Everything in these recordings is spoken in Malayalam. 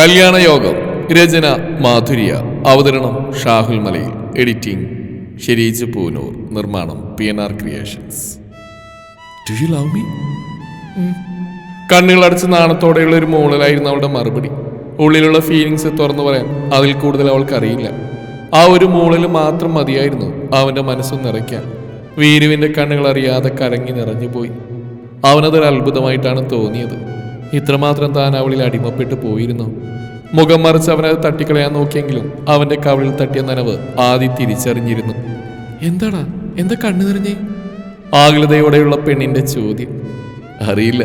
കല്യാണയോഗം. രചന മാധുര്യ. അവതരണം ഷാഹുൽ മലയിൽ. എഡിറ്റിംഗ് ഷെരീജ് പൂനൂർ. നിർമ്മാണം P N R creations. You love me കണ്ണുകളടച്ച് നാണത്തോടെയുള്ള ഒരു മൂളലായിരുന്നു അവളുടെ മറുപടി. ഉള്ളിലുള്ള ഫീലിങ്സ് തുറന്നു പറയാൻ അതിൽ കൂടുതൽ അവൾക്കറിയില്ല ആ ഒരു മൂളൽ മാത്രം മതിയായിരുന്നു അവന്റെ മനസ്സ് നിറയ്ക്കാൻ. വീരുവിന്റെ കണ്ണുകൾ അറിയാതെ കരങ്ങി നിറഞ്ഞുപോയി. അവനതൊരു അത്ഭുതമായിട്ടാണ് തോന്നിയത്. ഇത്രമാത്രം താൻ അവളിൽ അടിമപ്പെട്ടു പോയിരുന്നു. മുഖം മറിച്ച് അവനത് തട്ടിക്കളയാൻ നോക്കിയെങ്കിലും അവന്റെ കവിളിൽ തട്ടിയ നനവ് ആദ്യ തിരിച്ചറിഞ്ഞിരുന്നു. എന്താടാ? എന്താ കണ്ണു നിറഞ്ഞേ? ആകുലതയോടെയുള്ള പെണ്ണിന്റെ ചോദ്യം. അറിയില്ല.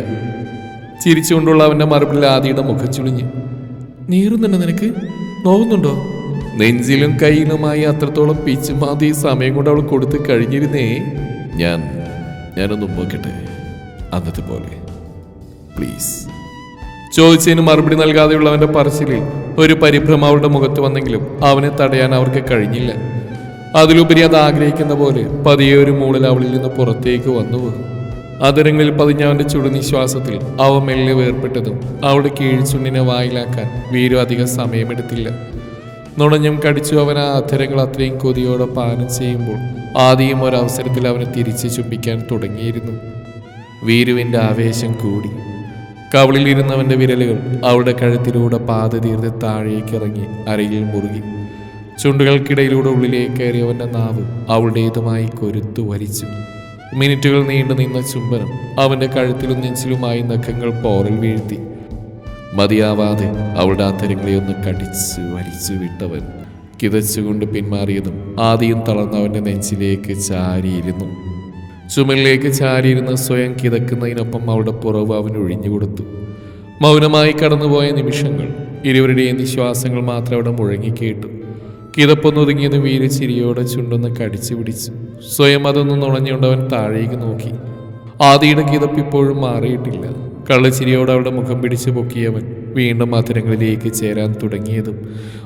ചിരിച്ചുകൊണ്ടുള്ള അവന്റെ മറുപടിയിൽ ആദിയുടെ മുഖം ചുളിഞ്ഞു. നീറുന്നുണ്ടോ നിനക്ക്? നോവുന്നുണ്ടോ? നെഞ്ചിലും കയ്യിലുമായി അത്രത്തോളം പിച്ചുമാതി സമയം കൊണ്ട് അവൾ കൊടുത്ത് കഴിഞ്ഞിരുന്നേ. ഞാൻ ഞാനൊന്ന് നോക്കട്ടെ? അന്നത്തെ പോലെ. പ്ലീസ്. ചോദിച്ചതിന് മറുപടി നൽകാതെയുള്ളവന്റെ പറച്ചിലിൽ ഒരു പരിഭ്രമം അവളുടെ മുഖത്ത് വന്നെങ്കിലും അവനെ തടയാൻ അവർക്ക് കഴിഞ്ഞില്ല. അതിലുപരി അത് ആഗ്രഹിക്കുന്ന പോലെ പതിയെ ഒരു മൂളിൽ അവളിൽ നിന്ന് പുറത്തേക്ക് വന്നു അതിരങ്ങളിൽ പതിഞ്ഞ അവന്റെ ചുടുനിശ്വാസത്തിൽ അവ മെല്ലെ വേർപ്പെട്ടതും അവളുടെ കീഴ്ച്ചുണ്ണിനെ വായിലാക്കാൻ വീരു അധികം സമയമെടുത്തില്ല. നുണഞ്ഞും കടിച്ചു അവൻ ആ അധരങ്ങൾ അത്രയും കൊതിയോടെ പാനം ചെയ്യുമ്പോൾ ആദ്യം ഒരവസരത്തിൽ അവനെ തിരിച്ച് ചുപ്പിക്കാൻ തുടങ്ങിയിരുന്നു. വീരുവിന്റെ ആവേശം കൂടി. കവളിലിരുന്നവന്റെ വിരലുകൾ അവളുടെ കഴുത്തിലൂടെ പാത തീർത്ത് താഴേക്ക് ഇറങ്ങി അരയിൽ മുറുകി. ചുണ്ടുകൾക്കിടയിലൂടെ ഉള്ളിലേക്ക് കയറിയവന്റെ നാവ് അവളുടേതുമായി കൊരുത്തു വലിച്ചു. മിനിറ്റുകൾ നീണ്ടു നിന്ന ചുംബനം അവന്റെ കഴുത്തിലും നെഞ്ചിലുമായി നഖങ്ങൾ പോറൽ വീഴ്ത്തി. മതിയാവാതെ അവളുടെ അത്തരങ്ങളെ ഒന്ന് കടിച്ചു വലിച്ചു വിട്ടവൻ കിതച്ചുകൊണ്ട് പിന്മാറിയതും ആദ്യം തളർന്നവന്റെ നെഞ്ചിലേക്ക് ചാരിയിരുന്നു. ചുമലിലേക്ക് ചാരിയിരുന്ന് സ്വയം കിതക്കുന്നതിനൊപ്പം അവളുടെ പുറവ് അവൻ ഒഴിഞ്ഞുകൊടുത്തു മൗനമായി കടന്നുപോയ നിമിഷങ്ങൾ ഇരുവരുടെയും നിശ്വാസങ്ങൾ മാത്രം അവിടെ മുഴങ്ങിക്കേട്ടു. കിതപ്പൊന്നൊതുങ്ങിയത് വീര് ചിരിയോടെ ചുണ്ടൊന്ന് കടിച്ചു പിടിച്ചു. സ്വയം അതൊന്ന് അവൻ താഴേക്ക് നോക്കി. ആദിയുടെ കിതപ്പ് ഇപ്പോഴും മാറിയിട്ടില്ല. കള്ളച്ചിരിയോടെ അവളുടെ മുഖം പിടിച്ചു പൊക്കിയവൻ വീണ്ടും മധുരങ്ങളിലേക്ക് ചേരാൻ തുടങ്ങിയതും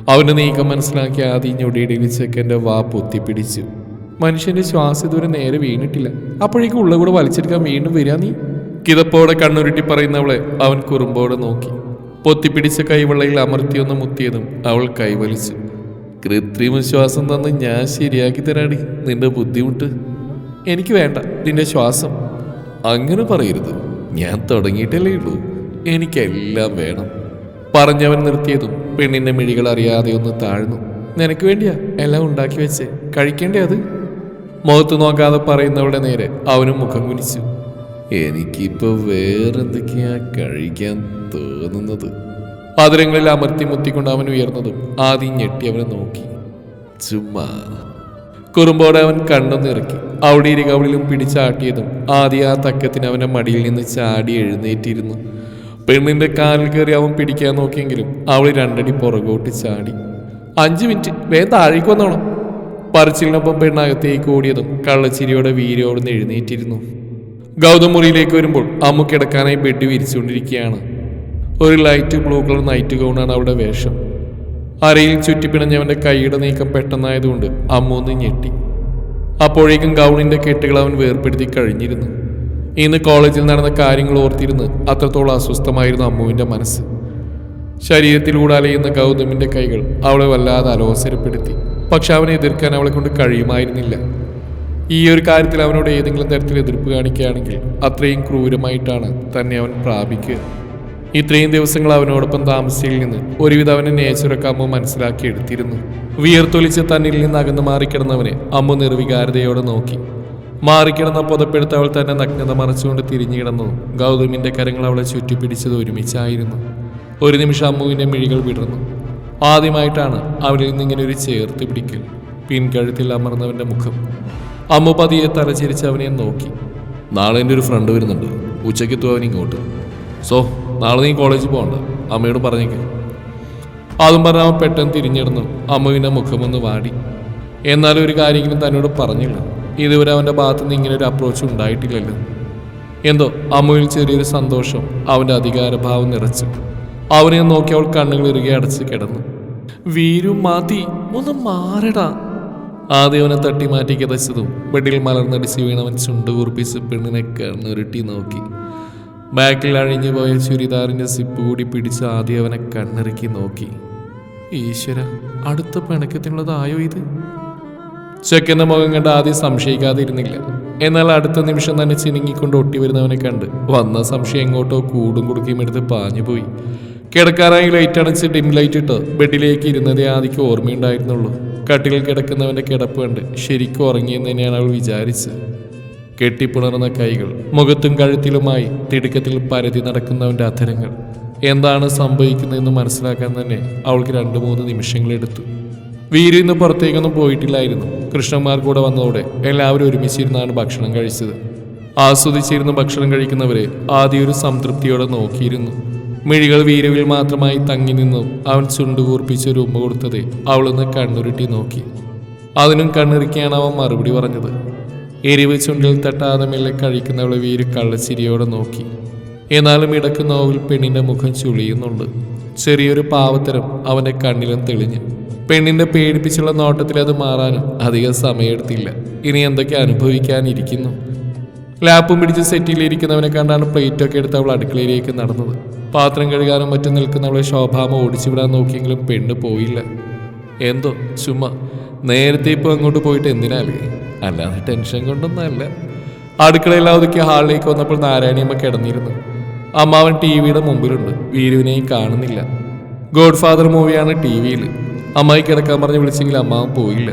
അവന് നീക്കം മനസ്സിലാക്കി ആദി ഞൊടിയിടയിൽ ചെക്കന്റെ വാ പൊത്തിപ്പിടിച്ചു. മനുഷ്യന്റെ ശ്വാസം ഇതുവരെ നേരെ വീണിട്ടില്ല. അപ്പോഴേക്കും ഉള്ള കൂടെ വലിച്ചെടുക്കാൻ വീണ്ടും വരിക നീ. കിതപ്പോടെ കണ്ണുരുട്ടി പറയുന്നവളെ അവൻ കുറുമ്പോടെ നോക്കി. പൊത്തിപ്പിടിച്ച കൈവെള്ളയിൽ അമർത്തിയൊന്ന് മുത്തിയതും അവൾ കൈവലിച്ചു. കൃത്രിമ ശ്വാസം തന്ന് ഞാൻ ശരിയാക്കി തരാടി നിന്റെ ബുദ്ധിമുട്ട്. എനിക്ക് വേണ്ട നിന്റെ ശ്വാസം. അങ്ങനെ പറയരുത്. ഞാൻ തുടങ്ങിയിട്ടല്ലേ ഉള്ളൂ. എനിക്കെല്ലാം വേണം. പറഞ്ഞവൻ നിർത്തിയതും പെണ്ണിന്റെ മിഴികൾ അറിയാതെ ഒന്ന് താഴ്ന്നു. നിനക്ക് വേണ്ടിയാ എല്ലാം ഉണ്ടാക്കി വെച്ചേ. കഴിക്കേണ്ടേ അത്? മുഖത്ത് നോക്കാതെ പറയുന്നവളുടെ നേരെ അവനും മുഖം കുനിച്ചു. എനിക്കിപ്പോ വേറെന്തൊക്കെയാ കഴിക്കാൻ തോന്നുന്നത്? പാതിരങ്ങളിൽ അമർത്തി മുത്തിക്കൊണ്ട് അവൻ ഉയർന്നതും ആദ്യം ഞെട്ടി അവനെ നോക്കി. ചുമ്മാ. കുറുമ്പോടെ അവൻ കണ്ണൊന്നിറക്കി അവിടെ ഇരുകവളിലും പിടിച്ചാട്ടിയതും ആദ്യ ആ തക്കത്തിന് അവന്റെ മടിയിൽ നിന്ന് ചാടി എഴുന്നേറ്റിരുന്നു. പെണ്ണിന്റെ കാലിൽ കയറി അവൻ പിടിക്കാൻ നോക്കിയെങ്കിലും അവൾ രണ്ടടി പുറകോട്ട് ചാടി. അഞ്ചു മിനിറ്റ് വേഗം താഴേക്ക് വന്നോണം പറച്ചിലിനൊപ്പം പെണ്ണകത്തേക്ക് ഓടിയതും കള്ളച്ചിരിയോടെ വീരോട് എഴുന്നേറ്റിരുന്നു. ഗൗതം മുറിയിലേക്ക് വരുമ്പോൾ അമ്മു കിടക്കാനായി ബെഡ് വിരിച്ചുകൊണ്ടിരിക്കുകയാണ്. ഒരു ലൈറ്റ് ബ്ലൂ കളർ നൈറ്റ് ഗൗണാണ് അവിടെ വേഷം. അരയിൽ ചുറ്റിപ്പിണഞ്ഞവന്റെ കൈയുടെ നീക്കം പെട്ടെന്നായതുകൊണ്ട് അമ്മു ഒന്ന് ഞെട്ടി. അപ്പോഴേക്കും ഗൗണിന്റെ കെട്ടുകൾ അവൻ വേർപ്പെടുത്തി കഴിഞ്ഞിരുന്നു. ഇന്ന് കോളേജിൽ നടന്ന കാര്യങ്ങൾ ഓർത്തിരുന്ന് അത്രത്തോളം അസ്വസ്ഥമായിരുന്നു അമ്മുവിന്റെ മനസ്സ്. ശരീരത്തിലൂടെ അലയുന്ന ഗൗതമിന്റെ കൈകൾ അവളെ വല്ലാതെ അലോസരപ്പെടുത്തി. പക്ഷെ അവനെ എതിർക്കാൻ അവളെ കൊണ്ട് കഴിയുമായിരുന്നില്ല. ഈ ഒരു കാര്യത്തിൽ അവനോട് ഏതെങ്കിലും തരത്തിൽ എതിർപ്പ് കാണിക്കുകയാണെങ്കിൽ അത്രയും ക്രൂരമായിട്ടാണ് തന്നെ അവൻ പ്രാപിക്കുക. ഇത്രയും ദിവസങ്ങൾ അവനോടൊപ്പം താമസിച്ചതിൽ നിന്ന് ഒരുവിധം അവനെ നേച്ചറൊക്കെ അമ്മ മനസ്സിലാക്കി എടുത്തിരുന്നു. വിയർത്തൊലിച്ച് തന്നിൽ നിന്ന് അകന്നു മാറിക്കിടന്നവനെ അമ്മ നിർവികാരതയോടെ നോക്കി. മാറിക്കിടന്ന പുതപ്പെടുത്ത് അവൾ തന്നെ നഗ്നത മറച്ചുകൊണ്ട് തിരിഞ്ഞു കിടന്നു. ഗൗതമിന്റെ കരങ്ങൾ അവളെ ചുറ്റിപ്പിടിച്ചത് ഒരുമിച്ചായിരുന്നു. ഒരു നിമിഷം അമ്മുവിന്റെ മിഴികൾ വിടർന്നു. ആദ്യമായിട്ടാണ് അവനിൽ നിന്നിങ്ങനെ ഒരു ചേർത്ത് പിടിക്കൽ. പിൻകഴുത്തിൽ അമർന്നവന്റെ മുഖം. അമ്മ പതിയെ തലചിരിച്ച് അവനെ നോക്കി. നാളെ എന്റെ ഒരു ഫ്രണ്ട് വരുന്നുണ്ട്. ഉച്ചയ്ക്കെത്തും അവൻ ഇങ്ങോട്ട്. സോ നാളെ നീ കോളേജിൽ പോകണ്ട അമ്മയോട് പറഞ്ഞേക്ക്. അതും പറഞ്ഞ അവൻ പെട്ടെന്ന് തിരിഞ്ഞിടുന്നു. അമ്മുവിന്റെ മുഖമൊന്ന് വാടി. എന്നാലും ഒരു കാര്യമെങ്കിലും തന്നോട് പറഞ്ഞില്ല. ഇതുവരെ അവന്റെ ഭാഗത്തു നിന്ന് ഇങ്ങനെ ഒരു അപ്രോച്ച് ഉണ്ടായിട്ടില്ലല്ലോ. എന്തോ അമ്മുവിൽ ചെറിയൊരു സന്തോഷം അവന്റെ അധികാരഭാവം നിറച്ചു. അവനെ നോക്കി അവൾ കണ്ണുകൾ ഇറുകെ അടച്ച് കിടന്നു. വീരു മതി ഒന്ന് മാറടാ. ആദ്യം അവനെ തട്ടി മാറ്റി കിതച്ചതും ബെഡിൽ മലർന്നടിച്ച് വീണവൻ ചുണ്ട് കുറിപ്പിച്ച് പെണ്ണിനെ കണ്ണുരുട്ടി നോക്കി. ബാക്കിൽ അഴിഞ്ഞു പോയ ചുരിദാറിന്റെ സിപ്പ് കൂടി പിടിച്ച് ആദ്യം അവനെ കണ്ണിറുക്കി നോക്കി. ഈശ്വര അടുത്ത പിണക്കത്തിനുള്ളതായോ ഇത്? ചെക്കന്റെ മുഖം കണ്ട് ആദ്യം സംശയിക്കാതെ ഇരുന്നില്ല എന്നാൽ അടുത്ത നിമിഷം തന്നെ ചിനുങ്ങിക്കൊണ്ട് ഒട്ടി വരുന്നവനെ കണ്ട് വന്ന സംശയം എങ്ങോട്ടോ കൂടും കുടുക്കിയും എടുത്ത് പാഞ്ഞുപോയി. കിടക്കാറായി ലൈറ്റ് അടച്ച് ഡിം ലൈറ്റ് ഇട്ട് ബെഡിലേക്ക് ഇരുന്നതേ ആദിക്ക് ഓർമ്മയുണ്ടായിരുന്നുള്ളൂ. കട്ടിലിൽ കിടക്കുന്നവന്റെ കിടപ്പ് കണ്ട് ശരിക്കും ഉറങ്ങിയെന്ന് തന്നെയാണ് അവൾ വിചാരിച്ചത്. കെട്ടിപ്പുണർന്ന കൈകൾ മുഖത്തും കഴുത്തിലുമായി തിടുക്കത്തിൽ പരതി നടക്കുന്നവന്റെ അധരങ്ങൾ. എന്താണ് സംഭവിക്കുന്നതെന്ന് മനസ്സിലാക്കാൻ തന്നെ അവൾക്ക് രണ്ടു മൂന്ന് നിമിഷങ്ങളെടുത്തു വീര് ഇന്ന് പുറത്തേക്കൊന്നും പോയിട്ടില്ലായിരുന്നു. കൃഷ്ണന്മാർ കൂടെ വന്നതോടെ എല്ലാവരും ഒരുമിച്ചിരുന്നാണ് ഭക്ഷണം കഴിച്ചത്. ആസ്വദിച്ചിരുന്ന് ഭക്ഷണം കഴിക്കുന്നവരെ ആദ്യം ഒരു സംതൃപ്തിയോടെ നോക്കിയിരുന്നു. മിഴികൾ വീരവിൽ മാത്രമായി തങ്ങി നിന്നു അവൻ ചുണ്ടുകൂർപ്പിച്ച് ഒരു ഉമ്മ കൊടുത്തത് അവളൊന്ന് കണ്ണുരുട്ടി നോക്കി. അതിനും കണ്ണിറുക്കിയാണ് അവൻ മറുപടി പറഞ്ഞത്. എരിവ് ചുണ്ടിൽ തട്ടാതെ മെല്ലെ കഴിക്കുന്നവളെ വീര് കള്ളച്ചിരിയോടെ നോക്കി. എന്നാലും ഇടയ്ക്ക് നോവിൽ പെണ്ണിന്റെ മുഖം ചുളിയുന്നുണ്ട്. ചെറിയൊരു പാവത്തരം അവന്റെ കണ്ണിലും തെളിഞ്ഞു. പെണ്ണിന്റെ പേടിപ്പിച്ചുള്ള നോട്ടത്തിൽ അത് മാറാനും അധികം സമയമെടുത്തില്ല. ഇനി എന്തൊക്കെ അനുഭവിക്കാനിരിക്കുന്നു? ലാപ്പും പിടിച്ച് സെറ്റിലിരിക്കുന്നവനെ കണ്ടാണ് പ്ലേറ്റൊക്കെ എടുത്ത് അവൾ അടുക്കളയിലേക്ക് നടന്നത്. പാത്രം കഴുകാനും മറ്റും നിൽക്കുന്നവളെ ശോഭാമ ഓടിച്ചുവിടാൻ നോക്കിയെങ്കിലും പെണ്ണ് പോയില്ല. എന്തോ ചുമ്മാ നേരത്തെ ഇപ്പോൾ അങ്ങോട്ട് പോയിട്ട് എന്തിനാലേ അല്ലാതെ ടെൻഷൻ കൊണ്ടൊന്നല്ല അടുക്കളയിൽ ഹാളിലേക്ക് വന്നപ്പോൾ നാരായണിയമ്മ കിടന്നിരുന്നു. അമ്മാവൻ ടി വിയുടെ മുമ്പിലുണ്ട്. വീരുവിനെയും കാണുന്നില്ല. ഗോഡ് ഫാദർ മൂവിയാണ് ടി വിയിൽ അമ്മായി കിടക്കാൻ പറഞ്ഞ് വിളിച്ചെങ്കിൽ അമ്മാവൻ പോയില്ല.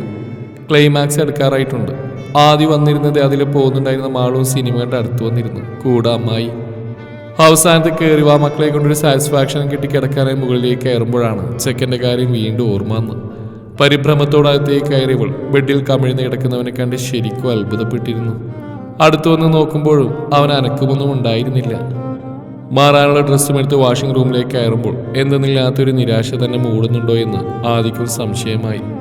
ക്ലൈമാക്സ് എടുക്കാറായിട്ടുണ്ട്. ആദ്യം വന്നിരുന്നത് അതിൽ പോകുന്നുണ്ടായിരുന്ന മാളും സിനിമയുടെ അടുത്ത് വന്നിരുന്നു. കൂടെ അമ്മായി അവസാനത്തെ കയറി വാ മക്കളെ കൊണ്ടൊരു സാറ്റിസ്ഫാക്ഷൻ കിട്ടി കിടക്കാനായി മുകളിലേക്ക് കയറുമ്പോഴാണ് ചെക്കന്റെ കാര്യം വീണ്ടും ഓർമ്മ വന്ന് പരിഭ്രമത്തോടകത്തേക്ക് കയറിയവൾ ബെഡിൽ കമിഴ്ന്ന് കിടക്കുന്നവനെ കണ്ട് ശരിക്കും അത്ഭുതപ്പെട്ടിരുന്നു. അടുത്തു വന്ന് നോക്കുമ്പോഴും അവൻ അനക്കമൊന്നും ഉണ്ടായിരുന്നില്ല. മാറാനുള്ള ഡ്രസ്സും എടുത്ത് വാഷിംഗ് റൂമിലേക്ക് കയറുമ്പോൾ എന്തെന്നില്ലാത്തൊരു നിരാശ തന്നെ മൂടുന്നുണ്ടോ എന്ന് ആദിക്കും സംശയമായി.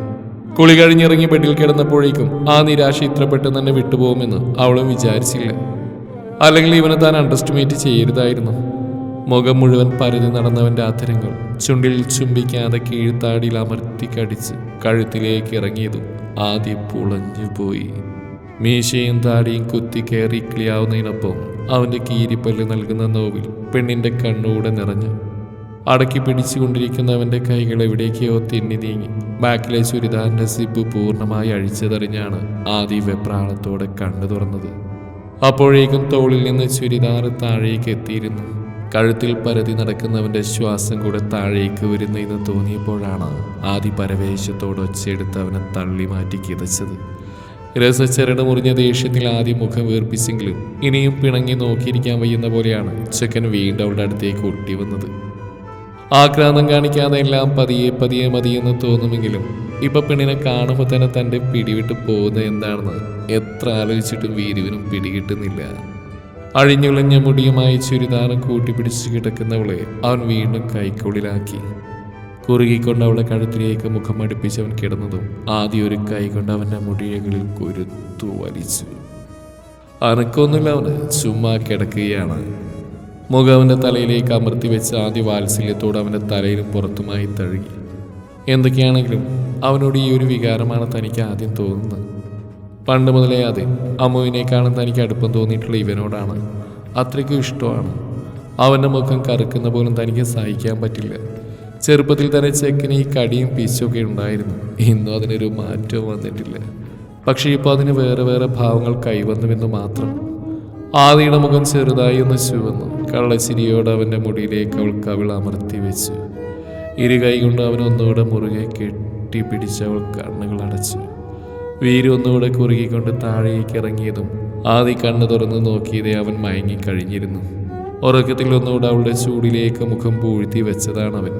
കുളി കഴിഞ്ഞിറങ്ങി ബെഡിൽ കിടന്നപ്പോഴേക്കും ആ നിരാശ ഇത്ര പെട്ടെന്ന് തന്നെ വിട്ടുപോകുമെന്ന് അവളും വിചാരിച്ചില്ല. അല്ലെങ്കിൽ ഇവനെ താൻ അണ്ടർസ്റ്റിമേറ്റ് ചെയ്യരുതായിരുന്നു. മുഖം മുഴുവൻ പരതി നടന്നവന്റെ ആധരങ്ങൾ ചുണ്ടിൽ ചുംബിക്കാതെ കീഴ്ത്താടിയിൽ അമർത്തി കടിച്ച് കഴുത്തിലേക്ക് ഇറങ്ങിയതും ആദ്യം പുളഞ്ഞുപോയി മീശയും താടിയും കുത്തി കയറി കിളിയാവുന്നതിനൊപ്പം അവന്റെ കീരിപ്പല്ല് നൽകുന്ന നോവിൽ പെണ്ണിന്റെ കണ്ണൂടെ നിറഞ്ഞു. അടക്കി പിടിച്ചുകൊണ്ടിരിക്കുന്നവന്റെ കൈകൾ എവിടേക്കോ തിന്നി നീങ്ങി. ബാക്കിലെ ചുരിദാറിന്റെ സിബ് പൂർണമായി അഴിച്ചതെറിഞ്ഞാണ് ആദി വെപ്രാളത്തോടെ കണ്ണു തുറന്നത്. അപ്പോഴേക്കും തോളിൽ നിന്ന് ചുരിദാർ താഴേക്ക് എത്തിയിരുന്നു. കഴുത്തിൽ പരതി നടക്കുന്നവന്റെ ശ്വാസം കൂടെ താഴേക്ക് വരുന്നതെന്ന് തോന്നിയപ്പോഴാണ് ആദി പരവേശത്തോട് ഒച്ചയെടുത്ത് അവനെ തള്ളി മാറ്റി കിതച്ചത്. രസച്ചരട് മുറിഞ്ഞ ദേഷ്യത്തിൽ ആദ്യം മുഖം വീർപ്പിച്ചെങ്കിലും ഇനിയും പിണങ്ങി നോക്കിയിരിക്കാൻ വയ്യുന്ന പോലെയാണ് ചെക്കൻ വീണ്ടും അവളുടെ അടുത്തേക്ക് ഒട്ടി വന്നത്. ആക്രാന്തം കാണിക്കാതെ എല്ലാം പതിയെ പതിയെ മതിയെന്ന് തോന്നുമെങ്കിലും ഇപ്പൊ പെണ്ണിനെ കാണുമ്പോൾ തന്നെ തന്റെ പിടിവിട്ട് പോകുന്നത് എന്താണെന്ന് എത്ര ആലോചിച്ചിട്ടും വീരുവിനും പിടികിട്ടുന്നില്ല. അഴിഞ്ഞുളഞ്ഞ മുടിയുമായി ചുരിദാറും കൂട്ടിപ്പിടിച്ച് കിടക്കുന്നവളെ അവൻ വീണ്ടും കൈക്കുള്ളിലാക്കി. കുറുകിക്കൊണ്ട് അവളെ കഴുത്തിലേക്ക് മുഖം അടുപ്പിച്ച് അവൻ കിടന്നതും ആദ്യം ഒരു കൈ കൊണ്ട് അവന്റെ മുടിയകളിൽ കുരുത്തു വലിച്ചു. അനക്കൊന്നുമില്ല അവന് ചുമ്മാ കിടക്കുകയാണ്. മുഖം അവന്റെ തലയിലേക്ക് അമർത്തി വെച്ച ആദ്യ വാത്സല്യത്തോട് അവന്റെ തലയിലും പുറത്തുമായി തഴുകി. എന്തൊക്കെയാണെങ്കിലും അവനോട് ഈ ഒരു വികാരമാണ് തനിക്ക് ആദ്യം തോന്നുന്നത്. പണ്ട് മുതലേ അതെ അമ്മുവിനേക്കാളും തനിക്ക് അടുപ്പം തോന്നിയിട്ടുള്ള ഇവനോടാണ്. അത്രയ്ക്കും ഇഷ്ടമാണ്. അവന്റെ മുഖം കറുക്കുന്ന പോലും തനിക്ക് സഹിക്കാൻ പറ്റില്ല. ചെറുപ്പത്തിൽ തന്നെ ചെക്കിന് ഈ കടിയും പീച്ചൊക്കെ ഉണ്ടായിരുന്നു. ഇന്നും അതിനൊരു മാറ്റവും വന്നിട്ടില്ല. പക്ഷേ ഇപ്പോൾ അതിന് വേറെ വേറെ ഭാവങ്ങൾ കൈവന്നുവെന്ന് മാത്രം ആദിയുടെ മുഖം ചെറുതായി ഒന്ന് ചുവന്നു. കള്ളച്ചിരിയോട് അവന്റെ മുടിയിലേക്ക് അവൾ കവിൾ അമർത്തി വെച്ചു. ഇരു കൈ കൊണ്ട് അവൻ ഒന്നുകൂടെ മുറുകെ കെട്ടിപ്പിടിച്ച് അവൾ കണ്ണുകൾ അടച്ചു. വീര് ഒന്നുകൂടെ കുറുകിക്കൊണ്ട് താഴേക്ക് ഇറങ്ങിയതും ആദി കണ്ണു തുറന്ന് നോക്കിയതേ അവൻ മയങ്ങിക്കഴിഞ്ഞിരുന്നു ഉറക്കത്തിൽ ഒന്നുകൂടെ അവളുടെ ചൂടിലേക്ക് മുഖം പൂഴ്ത്തി വെച്ചതാണ് അവൻ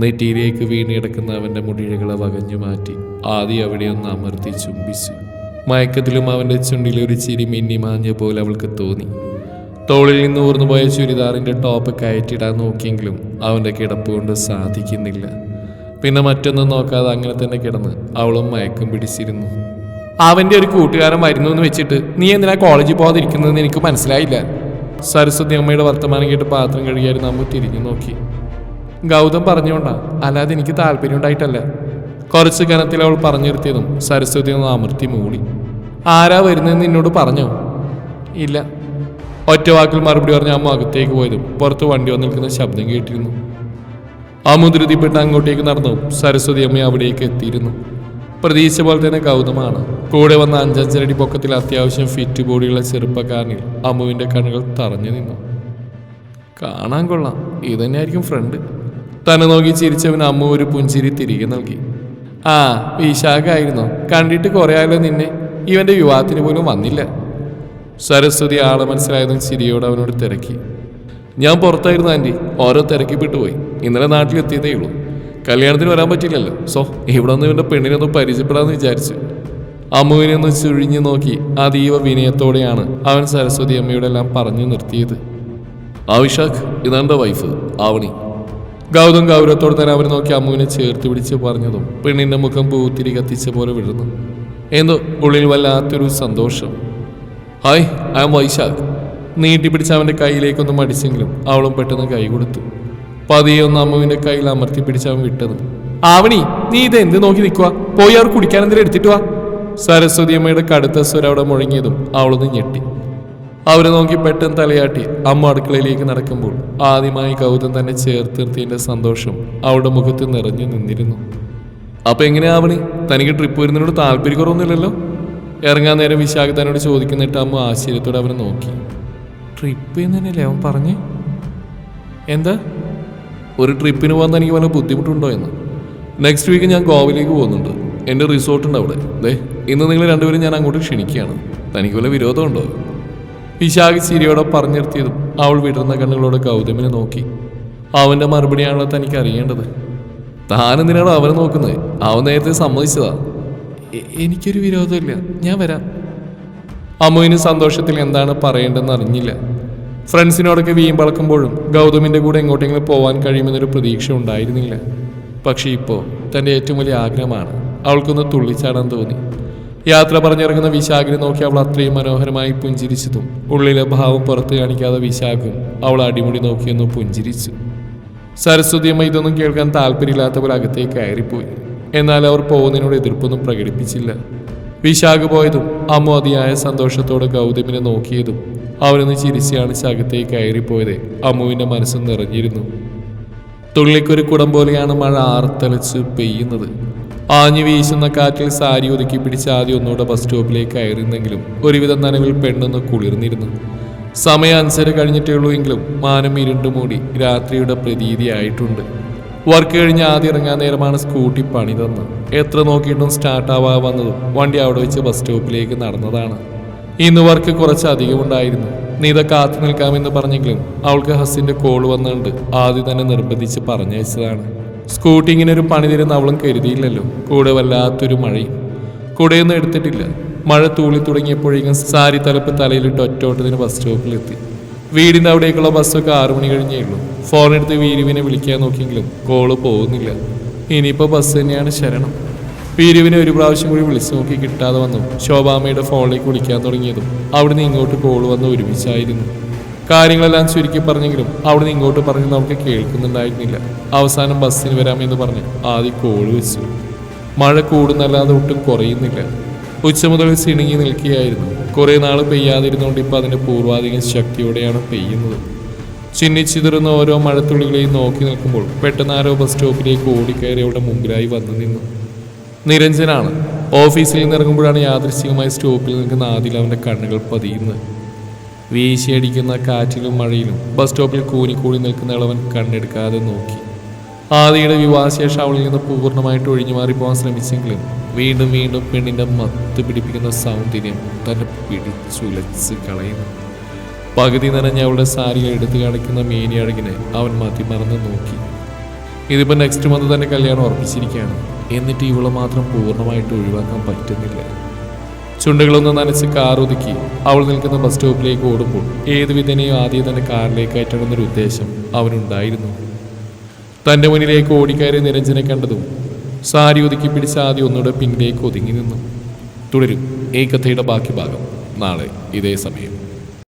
നെറ്റിയിലേക്ക് വീണിടക്കുന്ന അവന്റെ മുടിഴകളെ വകഞ്ഞു മാറ്റി ആദി അവിടെ ഒന്ന് അമർത്തി ചുംബിച്ചു. മയക്കത്തിലും അവന്റെ ചുണ്ടിലെ ഒരു ചിരി മിന്നിമാഞ്ഞ പോലെ അവൾക്ക് തോന്നി. തോളിൽ നിന്ന് ഊർന്നുപോയ ചുരിദാറിന്റെ ടോപ്പ് കയറ്റിടാൻ നോക്കിയെങ്കിലും അവന്റെ കിടപ്പ് കൊണ്ട് സാധിക്കുന്നില്ല. പിന്നെ മറ്റൊന്നും നോക്കാതെ അങ്ങനെ തന്നെ കിടന്ന് അവളും മയക്കം പിടിച്ചിരുന്നു. അവന്റെ ഒരു കൂട്ടുകാരൻ വരുന്നു എന്ന് വെച്ചിട്ട് നീ എന്തിനാ കോളേജിൽ പോകാതിരിക്കുന്നതെന്ന് എനിക്ക് മനസ്സിലായില്ല. സരസ്വതി അമ്മയുടെ വർത്തമാനം കേട്ട് പാത്രം കഴുകിയായിരുന്നു അമ്മ തിരിഞ്ഞു നോക്കി. ഗൗതം പറഞ്ഞുകൊണ്ടാ അല്ലാതെ എനിക്ക് താല്പര്യം ഉണ്ടായിട്ടല്ല. കുറച്ച് കനത്തിൽ അവൾ പറഞ്ഞു നിർത്തിയതും സരസ്വതി ഒന്ന് അമർത്തി മൂടി. ആരാ വരുന്നതെന്ന് എന്നോട് പറഞ്ഞോ? ഇല്ല. ഒറ്റ വാക്കിൽ മറുപടി പറഞ്ഞ അമ്മ അകത്തേക്ക് പോയതും പുറത്ത് വണ്ടി വന്ന് നിൽക്കുന്ന ശബ്ദം കേട്ടിരുന്നു. ആ ധൃതിപ്പെട്ട് അങ്ങോട്ടേക്ക് നടന്നു സരസ്വതി അമ്മ അവിടേക്ക് എത്തിയിരുന്നു. പ്രതീക്ഷ പോലെ തന്നെ ഗൗതമാണ്. കൂടെ വന്ന അഞ്ചഞ്ചരടി പൊക്കത്തിൽ അത്യാവശ്യം ഫിറ്റ് ബോഡിയുള്ള ചെറുപ്പക്കാരനിൽ അമ്മുവിന്റെ കണ്ണുകൾ തറഞ്ഞു നിന്നു. കാണാൻ കൊള്ളാം. ഇതന്നെയായിരിക്കും ഫ്രണ്ട്. തന്നെ നോക്കി ചിരിച്ചവൻ അമ്മു ഒരു പുഞ്ചിരി തിരികെ നൽകി. ആ വിശാഖായിരുന്നോ കണ്ടിട്ട് കുറയാലോ നിന്നെ. ഇവന്റെ വിവാഹത്തിന് പോലും വന്നില്ല. സരസ്വതി ആളെ മനസ്സിലായതും ചിരിയോട് അവനോട് തിരക്കി. ഞാൻ പുറത്തായിരുന്നു ആന്റി ഓരോ തിരക്കി പോയി ഇന്നലെ നാട്ടിലെത്തിയതേ ഉള്ളൂ. കല്യാണത്തിന് വരാൻ പറ്റില്ലല്ലോ സോ ഇവിടെ നിന്ന് ഇവന്റെ പെണ്ണിനെ ഒന്ന് പരിചയപ്പെടാമെന്ന് വിചാരിച്ചു. അമ്മുവിനെ ഒന്ന് ചുഴിഞ്ഞു നോക്കി. അതീവ വിനയത്തോടെയാണ് അവൻ സരസ്വതി അമ്മയോടെല്ലാം പറഞ്ഞു നിർത്തിയത്. അവിഷാഖ് ഇതാണ്ട വൈഫ് ആവണി. ഗൗതം ഗൗരവത്തോടെ തന്നെ അവനെ നോക്കി അമ്മുവിനെ ചേർത്ത് പിടിച്ച് പറഞ്ഞതും പെണ്ണിന്റെ മുഖം പൂത്തിരി കത്തിച്ച പോലെ വിടുന്നു എന്തോ ഉള്ളിൽ വല്ലാത്തൊരു സന്തോഷം. ഹായ് ഐ എം വൈശാഖ് നീട്ടിപ്പിടിച്ച് അവന്റെ കയ്യിലേക്കൊന്നും അടിച്ചെങ്കിലും അവളും പെട്ടെന്ന് കൈ കൊടുത്തു. പതിയെ ഒന്ന് അമ്മുവിന്റെ കയ്യിൽ അമർത്തി പിടിച്ച് അവൻ വിട്ടത് ആവണി നീ ഇത് എന്ത് നോക്കി നിൽക്കുക പോയി അവർ കുടിക്കാൻ എന്തെങ്കിലും എടുത്തിട്ട് വാ. സരസ്വതി അമ്മയുടെ കടുത്ത സ്വരം അവിടെ മുഴങ്ങിയതും അവളൊന്ന് ഞെട്ടി. അവരെ നോക്കി പെട്ടെന്ന് തലയാട്ടി അമ്മ അടുക്കളയിലേക്ക് നടക്കുമ്പോൾ ആദ്യമായി ഗൗതം തന്നെ ചേർത്ത് നിർത്തിയതിന്റെ സന്തോഷം അവളുടെ മുഖത്ത് നിറഞ്ഞു നിന്നിരുന്നു. അപ്പം എങ്ങനെയാവണി തനിക്ക് ട്രിപ്പ് വരുന്നതിനോട് താല്പര്യക്കുറവൊന്നുമില്ലല്ലോ ഇറങ്ങാൻ നേരം വിശാഖ തന്നോട് ചോദിക്കുന്നിട്ട് അമ്മ ആശ്ചര്യത്തോടെ അവനെ നോക്കി. ട്രിപ്പ് എന്നല്ലേ അവൻ പറഞ്ഞേ? എന്താ? ഒരു ട്രിപ്പിന് പോകാൻ തനിക്ക് വല്ല ബുദ്ധിമുട്ടുണ്ടോ എന്ന്. നെക്സ്റ്റ് വീക്ക് ഞാൻ ഗോവയിലേക്ക് പോകുന്നുണ്ട്. എന്റെ റിസോർട്ടുണ്ട് അവിടെ. ദേ ഇന്ന് നിങ്ങൾ രണ്ടുപേരും ഞാൻ അങ്ങോട്ട് ക്ഷണിക്കുകയാണ്. തനിക്ക് വല്ല വിരോധമുണ്ടോ? വിശാഖ ചിരിയോടെ പറഞ്ഞു നിർത്തിയതും അവൾ വിടർന്ന കണ്ണുകളോട് ഗൗതമിനെ നോക്കി. അവന്റെ മറുപടിയാണല്ലോ തനിക്ക് അറിയേണ്ടത്. താനെന്തിനാണോ അവനെ നോക്കുന്നത്? അവൻ നേരത്തെ സമ്മതിച്ചതാ. എനിക്കൊരു വിരോധമില്ല. ഞാൻ വരാം. അമ്മുവിന് സന്തോഷത്തിൽ എന്താണ് പറയേണ്ടതെന്ന് അറിഞ്ഞില്ല. ഫ്രണ്ട്സിനോടൊക്കെ വീമ്പളക്കുമ്പോഴും ഗൗതമിന്റെ കൂടെ എങ്ങോട്ടെങ്കിലും പോവാൻ കഴിയുമെന്നൊരു പ്രതീക്ഷ ഉണ്ടായിരുന്നില്ല. പക്ഷേ ഇപ്പോൾ തന്റെ ഏറ്റവും വലിയ ആഗ്രഹമാണ് അവൾക്കൊന്ന് തുള്ളിച്ചാടാൻ തോന്നി. യാത്ര പറഞ്ഞിറങ്ങുന്ന വിശാഖിനെ നോക്കി അവൾ അത്രയും മനോഹരമായി പുഞ്ചിരിച്ചതും ഉള്ളിലെ ഭാവം പുറത്ത് കാണിക്കാതെ വിശാഖും അവൾ അടിമുടി നോക്കിയൊന്ന് പുഞ്ചിരിച്ചു. സരസ്വതിയമ്മ ഇതൊന്നും കേൾക്കാൻ താല്പര്യമില്ലാത്ത പോലെ അകത്തേക്ക് കയറിപ്പോയി. എന്നാൽ അവർ പോകുന്നതിനോട് എതിർപ്പൊന്നും പ്രകടിപ്പിച്ചില്ല. വിശാഖ് പോയതും അമ്മ അതിയായ സന്തോഷത്തോടെ ഗൗതമിനെ നോക്കിയതും അവനൊന്ന് ചിരിച്ചാണ് ശകത്തേക്ക് കയറിപ്പോയത് അമ്മുവിന്റെ മനസ്സ് നിറഞ്ഞിരുന്നു. തുള്ളിക്കൊരു കുടം പോലെയാണ് മഴ ആർത്തലച്ച് പെയ്യുന്നത്. ആഞ്ഞു വീശുന്ന കാറ്റിൽ സാരി ഒതുക്കി പിടിച്ച് ആദ്യം ഒന്നുകൂടെ ബസ് സ്റ്റോപ്പിലേക്ക് കയറുന്നെങ്കിലും ഒരുവിധം നനവിൽ പെണ്ണൊന്ന് കുളിർന്നിരുന്നു. സമയം കഴിഞ്ഞിട്ടേ ഉള്ളൂ എങ്കിലും മാനം ഇരുണ്ടു മൂടി രാത്രിയുടെ പ്രതീതിയായിട്ടുണ്ട് വർക്ക് കഴിഞ്ഞ് ആദ്യം ഇറങ്ങാൻ നേരമാണ് സ്കൂട്ടി പണി തന്ന് എത്ര നോക്കിയിട്ടും സ്റ്റാർട്ട് ആവാ വന്നതും വണ്ടി അവിടെ വെച്ച് ബസ് സ്റ്റോപ്പിലേക്ക് നടന്നതാണ്. ഇന്ന് വർക്ക് കുറച്ച് അധികം ഉണ്ടായിരുന്നു. നീത കാത്തു നിൽക്കാമെന്ന് പറഞ്ഞെങ്കിലും അവൾക്ക് ഹസ്സിന്റെ കോൾ വന്നുകൊണ്ട് ആദ്യം തന്നെ നിർബന്ധിച്ച് പറഞ്ഞയച്ചതാണ്. സ്കൂട്ടി ഇങ്ങനെ ഒരു പണി തരുന്ന അവളും കരുതിയില്ലല്ലോ. കൂടെ വല്ലാത്തൊരു മഴയും. കുടയൊന്നും എടുത്തിട്ടില്ല. മഴ തൂളി തുടങ്ങിയപ്പോഴേക്കും സാരി തലപ്പ് തലയിലിട്ട് ഒറ്റോട്ടത്തിന് ബസ് സ്റ്റോപ്പിലെത്തി. വീടിന്റെ അവിടേക്കുള്ള ബസ്സൊക്കെ ആറു മണി കഴിഞ്ഞേ ഉള്ളൂ. ഫോൺ എടുത്ത് വീരുവിനെ വിളിക്കാൻ നോക്കിയെങ്കിലും കോൾ പോകുന്നില്ല. ഇനിയിപ്പോൾ ബസ് തന്നെയാണ് ശരണം. വീരുവിനെ ഒരു പ്രാവശ്യം കൂടി വിളിച്ചു നോക്കി കിട്ടാതെ വന്നു. ശോഭാമ്മയുടെ ഫോണിലേക്ക് വിളിക്കാൻ തുടങ്ങിയതും അവിടുന്ന് ഇങ്ങോട്ട് കോൾ വന്ന് ഒരുമിച്ചായിരുന്നു. കാര്യങ്ങളെല്ലാം ചുരുക്കി പറഞ്ഞെങ്കിലും അവിടുന്ന് ഇങ്ങോട്ട് പറഞ്ഞ് നമുക്ക് കേൾക്കുന്നുണ്ടായിരുന്നില്ല. അവസാനം ബസ്സിന് വരാമെന്ന് പറഞ്ഞ് ആദ്യം കോൾ വെച്ചു. മഴ കൂടുന്നല്ലാതെ ഒട്ടും കുറയുന്നില്ല. ഉച്ച മുതൽ സിണുങ്ങി നിൽക്കുകയായിരുന്നു. കുറേ നാൾ പെയ്യാതിരുന്നുകൊണ്ട് ഇപ്പോൾ അതിന്റെ പൂർവാധികം ശക്തിയോടെയാണ് പെയ്യുന്നത്. ചിന്നിച്ചിതറുന്ന ഓരോ മഴത്തുള്ളികളെയും നോക്കി നിൽക്കുമ്പോൾ പെട്ടെന്ന് ആരോ ബസ് സ്റ്റോപ്പിലേക്ക് ഓടിക്കയറി അവിടെ മുമ്പിലായി വന്നു നിന്നു. നിരഞ്ജനാണ്. ഓഫീസിൽ നിന്ന് ഇറങ്ങുമ്പോഴാണ് യാദൃശ്ചികമായി സ്റ്റോപ്പിൽ നിൽക്കുന്ന ആദിൽ അവന്റെ കണ്ണുകൾ പതിയുന്നത്. വീശിയടിക്കുന്ന കാറ്റിലും മഴയിലും ബസ് സ്റ്റോപ്പിൽ കൂനിക്കൂടി നിൽക്കുന്ന ഇളവൻ കണ്ണെടുക്കാതെ നോക്കി. ആദിയുടെ വിവാഹശേഷം അവളിൽ നിന്ന് പൂർണമായിട്ട് ഒഴിഞ്ഞു മാറിപ്പോകാൻ ശ്രമിച്ചെങ്കിലും വീണ്ടും വീണ്ടും പെണ്ണിന്റെ മത്ത് പിടിപ്പിക്കുന്ന സൗന്ദര്യം തന്നെ പിടിച്ചുലച്ച് കളയുന്നു. പകുതി നനഞ്ഞ അവളുടെ സാരികൾ എടുത്തു കാണിക്കുന്ന മേനിയഴകിനെ അവൻ മതി മറന്ന് നോക്കി. ഇതിപ്പോൾ നെക്സ്റ്റ് മന്ത് തന്നെ കല്യാണം ഉറപ്പിച്ചിരിക്കുകയാണ്. എന്നിട്ട് ഇവളെ മാത്രം പൂർണമായിട്ട് ഒഴിവാക്കാൻ പറ്റുന്നില്ല. ചുണ്ടുകളൊന്ന് നനച്ച് കാർ ഒതുക്കി അവൾ നിൽക്കുന്ന ബസ് സ്റ്റോപ്പിലേക്ക് ഓടുമ്പോൾ ഏത് വിധനെയും ആദ്യം തന്നെ കാറിലേക്ക് കയറ്റണമെന്നൊരു ഉദ്ദേശം അവനുണ്ടായിരുന്നു. തന്റെ മുന്നിലേക്ക് ഓടിക്കയറി നിരഞ്ജനെ കണ്ടതും സാരി ഒതുക്കി പിടിച്ച് ആദ്യം ഒന്നുകൂടെ പിന്നിലേക്ക് ഒതുങ്ങി നിന്നു. തുടരും ഈ കഥയുടെ ബാക്കി ഭാഗം നാളെ ഇതേ സമയം.